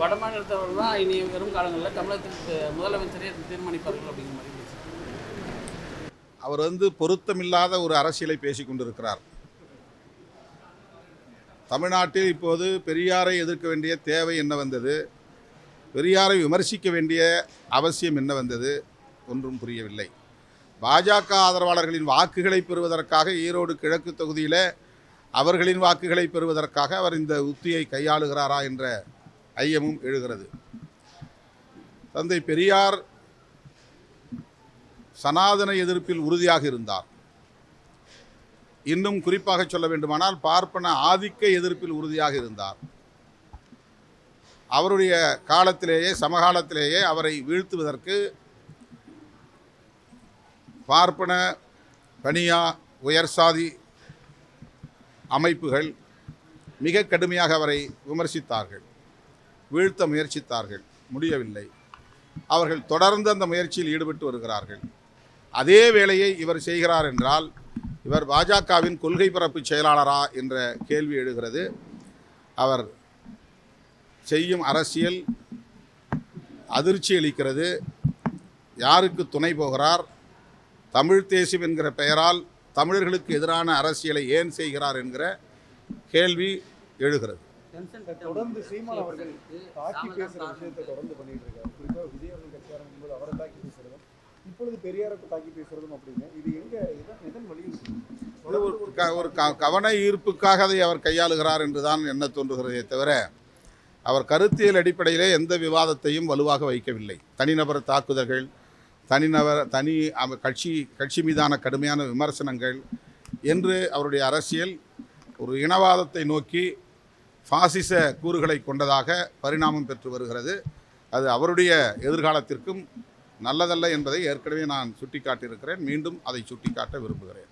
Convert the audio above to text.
வடமாநிலத்தவர் தான் இனி வரும் காலங்களில் தமிழகத்திற்கு முதலமைச்சரே தீர்மானிப்பார்கள் அப்படிங்கிற மாதிரி. அவர் வந்து பொருத்தமில்லாத ஒரு அரசியலை பேசிக் கொண்டிருக்கிறார். தமிழ்நாட்டில் இப்போது பெரியாரை எதிர்க்க வேண்டிய தேவை என்ன வந்தது? பெரியாரை விமர்சிக்க வேண்டிய அவசியம் என்ன வந்தது? ஒன்றும் புரியவில்லை. பாஜக ஆதரவாளர்களின் வாக்குகளை பெறுவதற்காக ஈரோடு கிழக்கு தொகுதியில் அவர்களின் வாக்குகளை பெறுவதற்காக அவர் இந்த உத்தியை கையாளுகிறாரா என்ற ஐயமும் எழுகிறது. தந்தை பெரியார் சனாதன எதிர்ப்பில் உறுதியாக இருந்தார். இன்னும் குறிப்பாக சொல்ல வேண்டுமானால் பார்ப்பன ஆதிக்க எதிர்ப்பில் உறுதியாக இருந்தார். அவருடைய காலத்திலேயே சமகாலத்திலேயே அவரை வீழ்த்துவதற்கு பார்ப்பன பனியா உயர் சாதி அமைப்புகள் மிக கடுமையாக அவரை விமர்சித்தார்கள் வீழ்த்த முயற்சித்தார்கள் முடியவில்லை. அவர்கள் தொடர்ந்து அந்த முயற்சியில் ஈடுபட்டு வருகிறார்கள். அதே வேலையை இவர் செய்கிறார் என்றால் இவர் பாஜகவின் கொள்கை பரப்பு செயலாளரா என்ற கேள்வி எழுகிறது. அவர் செய்யும் அரசியல் அதிர்ச்சி அளிக்கிறது. யாருக்கு துணை போகிறார்? தமிழ் தேசியம் என்கிற பெயரால் தமிழர்களுக்கு எதிரான அரசியலை ஏன் செய்கிறார் என்கிற கேள்வி எழுகிறது. தொடர்ந்து சீமான் அவர்கள் தாக்கி பேசுற விஷயத்தை தொடர்ந்து பண்ணிட்டு இருக்காரு குறிப்பா விஜய் அவர்கள் கட்சி ஆரம்பிக்கும் போது அவரை தாக்கி பேசுறதும் இப்பொழுது பெரியாரை தாக்கி பேசுறதும் அப்படின்னு இது எங்க எதன் எதன் வழியில் இது ஒரு கவன ஈர்ப்புக்காக அதை அவர் கையாளுகிறார் என்றுதான் எண்ண தோன்றுகிறதே தவிர அவர் கருத்தியல் அடிப்படையிலே எந்த விவாதத்தையும் வலுவாக வைக்கவில்லை. தனிநபர் தாக்குதல்கள் தனிநபர் தனி கட்சி கட்சி மீதான கடுமையான விமர்சனங்கள் என்று அவருடைய அரசியல் ஒரு இனவாதத்தை நோக்கி பாசிச கூறுகளை கொண்டதாக பரிணாமம் பெற்று வருகிறது. அது அவருடைய எதிர்காலத்திற்கும் நல்லதல்ல என்பதை ஏற்கனவே நான் சுட்டிக்காட்டியிருக்கிறேன். மீண்டும் அதை சுட்டிக்காட்ட விரும்புகிறேன்.